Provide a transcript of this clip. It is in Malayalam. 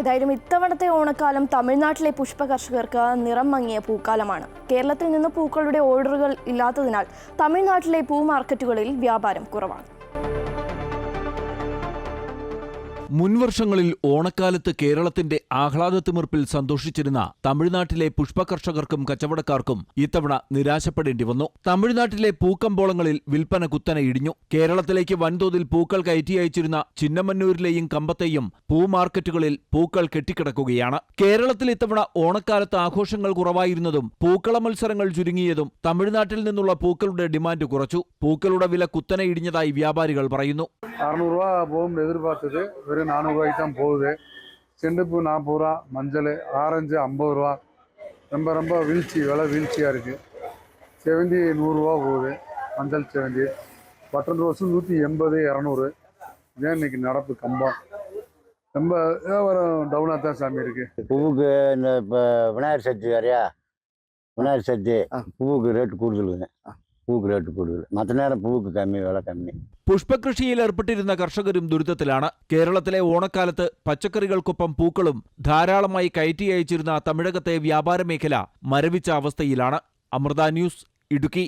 ഏതായാലും ഇത്തവണത്തെ ഓണക്കാലം തമിഴ്നാട്ടിലെ പുഷ്പ കർഷകർക്ക് നിറം മങ്ങിയ പൂക്കാലമാണ്. കേരളത്തിൽ നിന്ന് പൂക്കളുടെ ഓർഡറുകൾ ഇല്ലാത്തതിനാൽ തമിഴ്നാട്ടിലെ പൂ മാർക്കറ്റുകളിൽ വ്യാപാരം കുറവാണ്. മുൻവർഷങ്ങളിൽ ഓണക്കാലത്ത് കേരളത്തിന്റെ ആഹ്ലാദത്തിമിർപ്പിൽ സന്തോഷിച്ചിരുന്ന തമിഴ്നാട്ടിലെ പുഷ്പകർഷകർക്കും കച്ചവടക്കാർക്കും ഇത്തവണ നിരാശപ്പെടേണ്ടി വന്നു. തമിഴ്നാട്ടിലെ പൂക്കമ്പോളങ്ങളിൽ വിൽപ്പന കുത്തനെ ഇടിഞ്ഞു. കേരളത്തിലേക്ക് വൻതോതിൽ പൂക്കൾ കയറ്റി അയച്ചിരുന്ന ചിന്നമന്നൂരിലെയും കമ്പത്തെയും പൂ മാർക്കറ്റുകളിൽ പൂക്കൾ കെട്ടിക്കിടക്കുകയാണ്. കേരളത്തിൽ ഇത്തവണ ഓണക്കാലത്ത് ആഘോഷങ്ങൾ കുറവായിരുന്നതും പൂക്കള മത്സരങ്ങൾ ചുരുങ്ങിയതും തമിഴ്നാട്ടിൽ നിന്നുള്ള പൂക്കളുടെ ഡിമാൻഡ് കുറച്ചു. പൂക്കളുടെ വില കുത്തനെ ഇടിഞ്ഞതായി വ്യാപാരികൾ പറയുന്നു. അറുന്നൂറ് രൂപ வெறும் நானூறுரூவாய்க்கு தான் போகுது. செண்டுப்பூ நாற்பது ரூபா மஞ்சள் ஆரஞ்சு ஐம்பது ரூபா. ரொம்ப ரொம்ப வீழ்ச்சி விலை வீழ்ச்சியாக இருக்குது செவந்தி நூறுரூவா போகுது. மஞ்சள் செவந்தி. பட்டன் ரோஸு நூற்றி எண்பது இரநூறு. இதான் இன்னைக்கு நடப்பு கம்பம். ரொம்ப வியாபாரம் டவுனாக தான் சாமி இருக்குது பூவுக்கு இந்த இப்போ விநாயகர் சதுர்த்தி வேறையா விநாயகர் சதுர்த்தி. பூவுக்கு ரேட்டு கூடுதலுங்க பூவுக்கு ரேட்டு கூடுதல் மற்ற நேரம் பூவுக்கு கம்மி விலை கம்மி പുഷ്പകൃഷിയിൽ ഏർപ്പെട്ടിരുന്ന കർഷകരും ദുരിതത്തിലാണ് കേരളത്തിലെ ഓണക്കാലത്ത് പച്ചക്കറികൾക്കൊപ്പം പൂക്കളും ധാരാളമായി കയറ്റി അയച്ചിരുന്ന തമിഴകത്തെ വ്യാപാര മേഖല മരവിച്ച അവസ്ഥയിലാണ് അമൃത ന്യൂസ് ഇടുക്കി